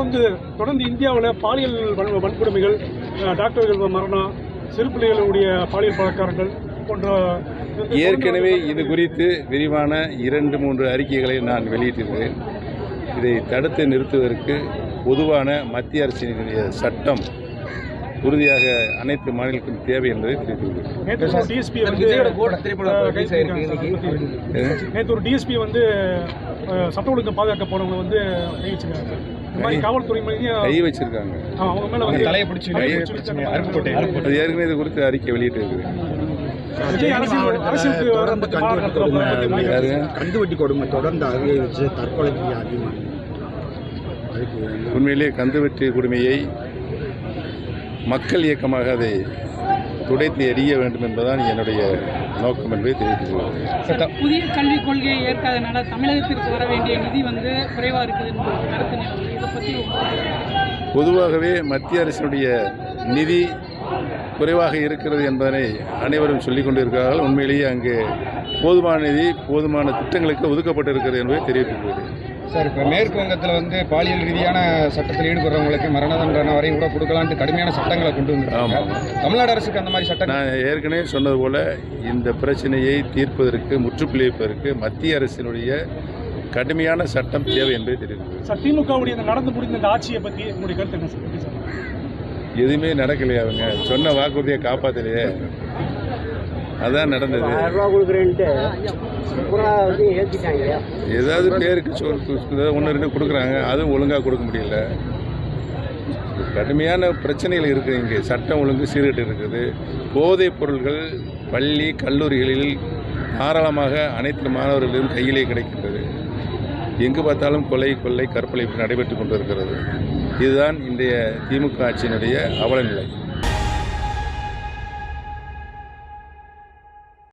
தொடர்ந்து தொடர்ந்து இந்தியாவில் பாலியல் வன்- வன்கொடுமைகள் டாக்டர்கள் மரணம் சிறு பிள்ளைகளுடைய பாலியல் பழக்காரங்கள் போன்ற ஏற்கனவே இது குறித்து விரிவான இரண்டு மூன்று அறிக்கைகளை நான் வெளியிட்டிருக்கிறேன். இதை தடுத்து நிறுத்துவதற்கு பொதுவான மத்திய அரசினுடைய சட்டம் உறுதியாக அனைத்து மாநிலங்களுக்கும் தேவை என்பதை தெரிவித்துள்ளேன் நேற்று ஒரு டிஎஸ்பி வந்து சட்ட ஒழுங்கு பாதுகாக்க போனவங்க வந்து காவல்துறை கை வச்சிருக்காங்க. அவங்க மேல தலையை பிடிச்சி அது ஏற்கனவே இது குறித்து அறிக்கை அரசியலுக்கு வர தொடர்ந்து கந்து கொடுமை. யாருங்க? கந்துவட்டி கொடுமை. தொடர்ந்து அதிகரிச்சு தற்கொலைக்கு அதிகமாக? உண்மையிலேயே கந்துவெட்டி கொடுமையை மக்கள் இயக்கமாக அதை துடைத்து எறிய வேண்டும் என்பதுதான் என்னுடைய நோக்கம் என்பதை தெரிவித்துக் புதிய கல்விக் கொள்கையை ஏற்காதனால தமிழகத்திற்கு வர வேண்டிய நிதி வந்து குறைவா இருக்குதுன்னு ஒரு கருத்து நிலவுது இதை பத்தி உங்க பொதுவாகவே மத்திய அரசினுடைய நிதி குறைவாக இருக்கிறது என்பதனை அனைவரும் சொல்லிக் கொண்டிருக்கிறார்கள். உண்மையிலேயே அங்கே போதுமான நிதி போதுமான திட்டங்களுக்கு ஒதுக்கப்பட்டிருக்கிறது என்பதை தெரிவித்துள்ளது சார் இப்போ மேற்கு வங்கத்தில் வந்து பாலியல் ரீதியான சட்டத்தில் ஈடுபடுறவங்களுக்கு மரண தண்டனை வரையும் கூட கொடுக்கலான்ட்டு கடுமையான சட்டங்களை கொண்டு வந்திருக்காங்க. தமிழ்நாடு அரசுக்கு அந்த மாதிரி சட்டம் நான் ஏற்கனவே சொன்னது போல இந்த பிரச்சனையை தீர்ப்பதற்கு முற்றுப்புள்ளி வைப்பதற்கு மத்திய அரசினுடைய கடுமையான சட்டம் தேவை என்பதை தெரிவித்துள்ளது சார் திமுகவுடைய நடந்து முடிந்த இந்த ஆட்சியை பத்தி உங்களுடைய கருத்து எதுவுமே நடக்கலையா அவங்க. சொன்ன வாக்குறுதியை காப்பாற்றலையே அதான் நடந்தது. ஏதாவது பேருக்கு சொல் ஒன்று ரெண்டு கொடுக்குறாங்க அதுவும் ஒழுங்காக கொடுக்க முடியல. கடுமையான பிரச்சனைகள் இருக்குது இங்கே. சட்டம் ஒழுங்கு சீர்கெட்டு இருக்குது. போதைப் பொருள்கள் பள்ளி கல்லூரிகளில் தாராளமாக அனைத்து மாணவர்களிலும் கையிலே கிடைக்கின்றது. எங்கு பார்த்தாலும் கொலை கொள்ளை கற்பனை நடைபெற்று கொண்டிருக்கிறது. இதுதான் இன்றைய திமுக ஆட்சியினுடைய அவலநிலை